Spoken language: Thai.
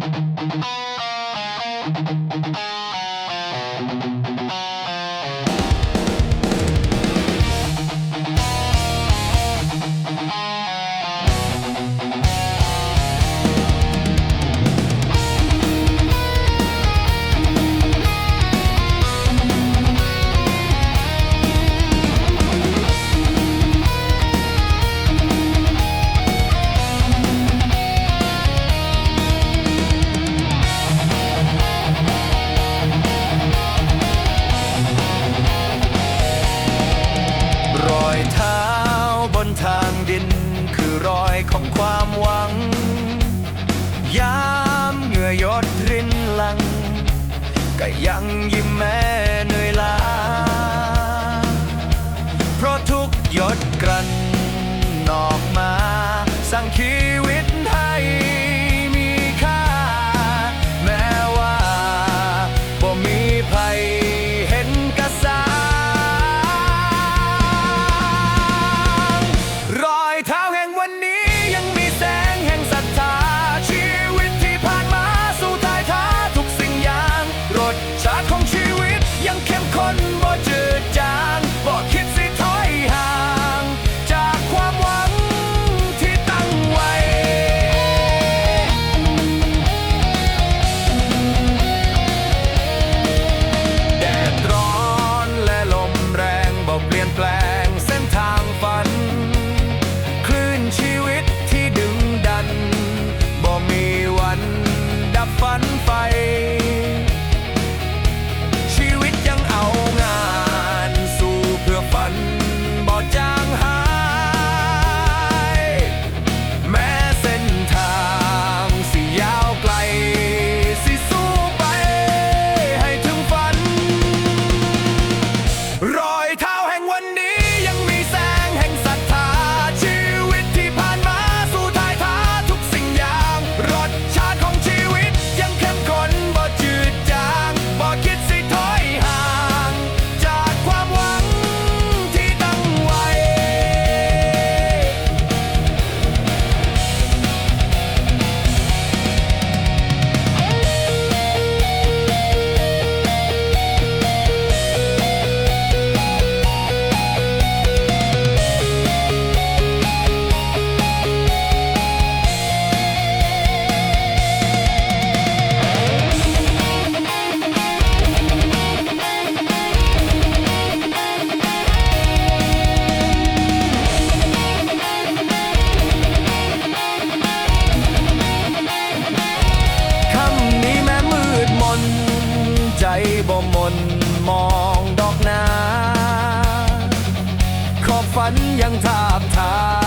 thank you ของความหวัง ยามเหงื่อหยดรินลัง ก็ยังยิ้มแม้ บ่มนมองดอกนา ขอบฝันยังทาบทา